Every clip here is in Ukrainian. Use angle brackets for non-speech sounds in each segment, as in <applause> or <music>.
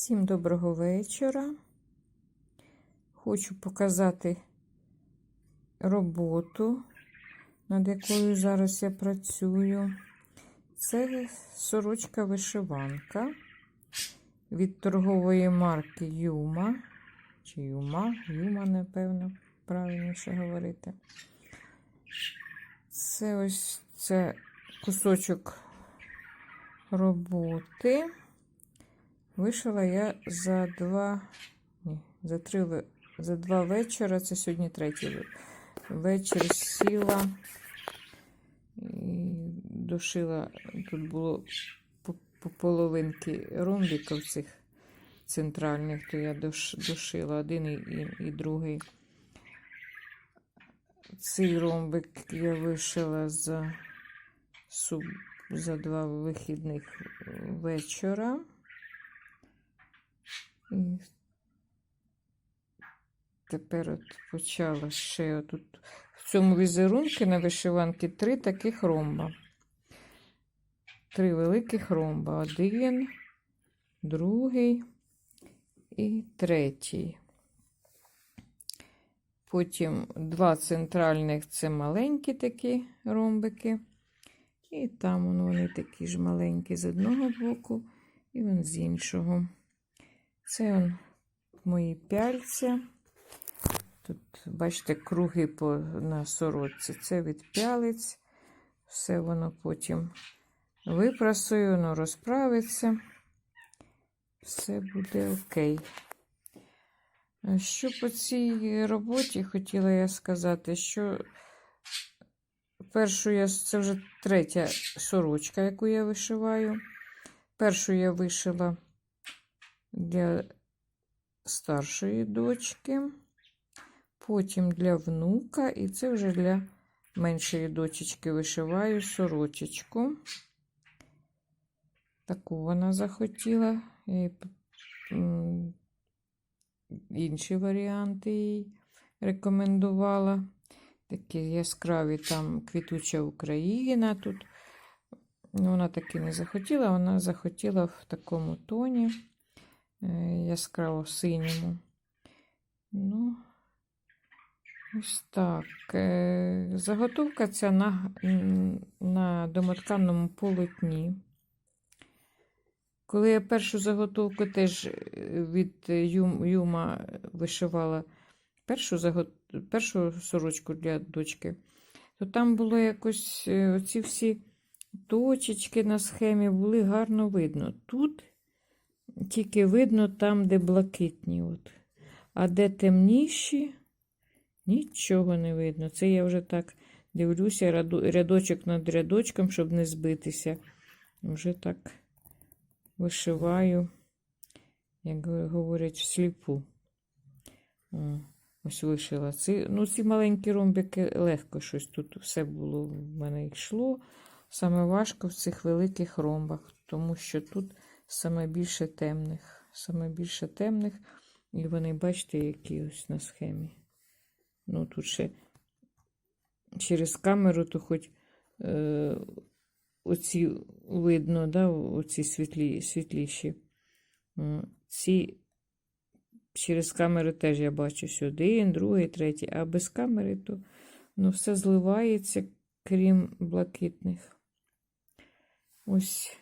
Всім доброго вечора. Хочу показати роботу, над якою зараз я працюю. Це сорочка вишиванка від торгової марки Юма. Чи Юма, Юма, напевно, правильніше говорити. Це ось це кусочок роботи. Вишила я за два, ні, за три, за два вечора, це сьогодні третій вечір сіла і дошила. Тут було по, по половинки ромбіків цих центральних, то я дош, дошила один і, і, і другий. Цей ромбик я вишила за, за два вихідних вечора. І тепер от почала ще отут. В цьому візерунку на вишиванці три таких ромба. Три великих ромба. Один, другий і третій. Потім два центральних це маленькі такі ромбики. І там вони такі ж маленькі з одного боку, і вон з іншого. Це мої пяльця. Тут, бачите, круги по, на сорочці. Це від пялиць. Все воно потім випрасую, воно розправиться. Все буде окей. Що по цій роботі хотіла я сказати, що першу я, це вже третя сорочка, яку я вишиваю. Першу я вишила для старшої дочки, потім для внука, і це вже для меншої дочечки вишиваю сорочечку. Таку вона захотіла. П- інші варіанти їй рекомендувала. Такі яскраві там квітуча Україна тут. Ну, Вона таки не захотіла, вона захотіла в такому тоні яскраво синьому. Ну, ось так. Е, Заготовка ця на, на домотканому полотні. Коли я першу заготовку теж е, від Юма вишивала першу, загот... першу сорочку для дочки, то там було якось е, оці всі точечки на схемі були гарно видно. Тут тільки видно там, де блакитні. От. А де темніші, нічого не видно. Це я вже так дивлюся, рядочок над рядочком, щоб не збитися. Вже так вишиваю, як говорять, всліпу. Ось вишила. Ці, ну, ці маленькі ромбики легко щось тут все було в мене йшло. Саме важко в цих великих ромбах, тому що тут саме більше темних. Саме більше темних. І вони, бачите, які ось на схемі. Ну, тут ще через камеру, то хоч е, оці видно, да, оці світлі, світліші. Ці через камеру теж я бачу один, другий, третій, а без камери то ну, все зливається, крім блакитних. Ось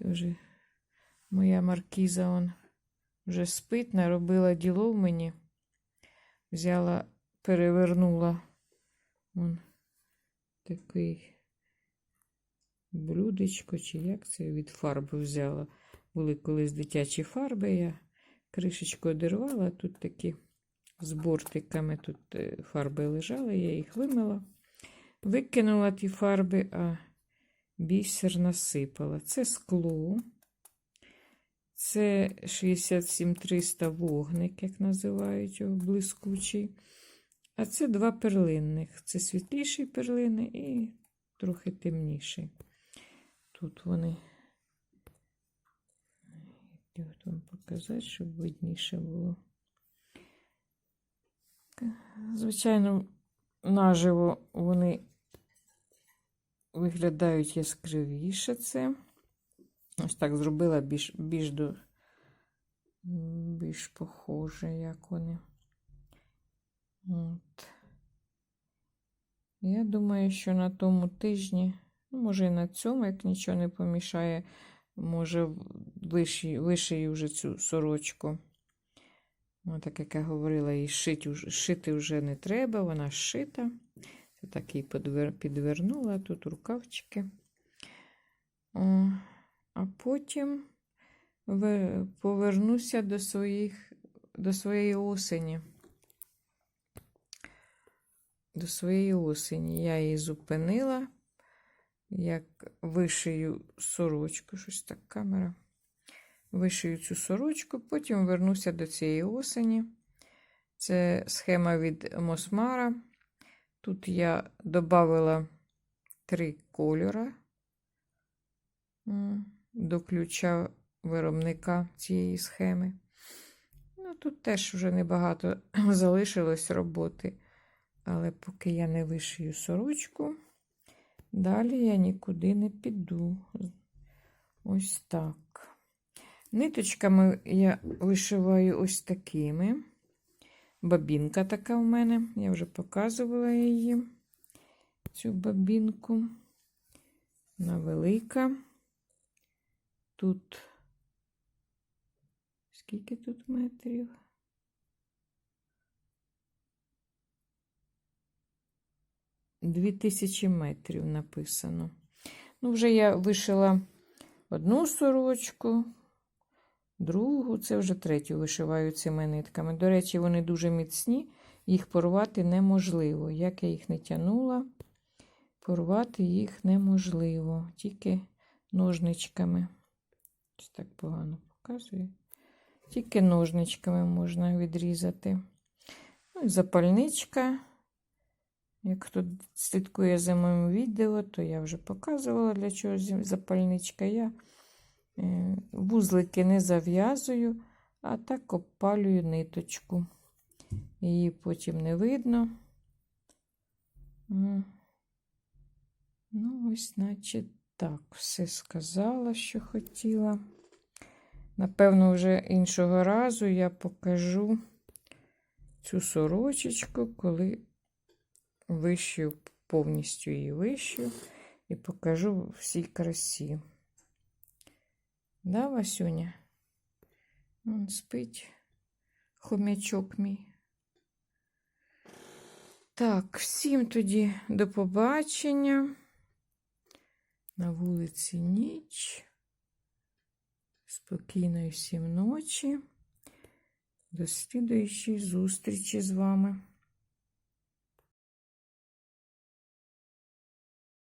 дуже моя маркіза он вже спить, наробила діло в мені. Взяла, перевернула он такий блюдечко, чи як це від фарби взяла. Були колись дитячі фарби, я кришечку одірвала, тут такі з бортиками тут е, фарби лежали, я їх вимила, викинула ті фарби, а бісер насипала. Це скло. Це 67300 вогник, як називають його, блискучий. А це два перлинних. Це світліші перлини і трохи темніші. Тут вони. От вам показати, щоб видніше було. Звичайно, наживо вони виглядають яскравіше це. Ось так зробила більш, більш до більш похоже, як вони. От. Я думаю, що на тому тижні, ну, може і на цьому, як нічого не помішає, може вишию, вишию вже цю сорочку. Ну, так як я говорила, їй шити, шити вже не треба, вона шита. Це так її підвернула, тут рукавчики. О, а потім повернуся до, своїх, до своєї осені. До своєї осені. Я її зупинила, як вишию сорочку, щось так камера. Вишию цю сорочку, потім вернуся до цієї осені. Це схема від Мосмара. Тут я додала три кольора м, до ключа виробника цієї схеми. Ну, тут теж вже небагато <clears throat> залишилось роботи. Але поки я не вишию сорочку, далі я нікуди не піду. Ось так. Ниточками я вишиваю ось такими. Бабінка така в мене. Я вже показувала її, цю бабінку. Вона велика. Тут скільки тут метрів? Дві тисячі метрів написано. Ну, вже я вишила одну сорочку, другу, це вже третю вишиваю цими нитками. До речі, вони дуже міцні, їх порвати неможливо. Як я їх не тягнула, порвати їх неможливо, тільки ножничками. Ось так погано показує. Тільки ножничками можна відрізати. Ну, запальничка. Як хто слідкує за моїм відео, то я вже показувала, для чого запальничка. Я е, вузлики не зав'язую, а так обпалюю ниточку. Її потім не видно. Ну, ось, значить, так, все сказала, що хотіла. Напевно, вже іншого разу я покажу цю сорочечку, коли вишию, повністю її вишию і покажу всій красі. Да, Васюня? Вон спить хомячок мій. Так, всім тоді до побачення. На вулиці ніч. Спокійної всім ночі. До слідуючої зустрічі з вами.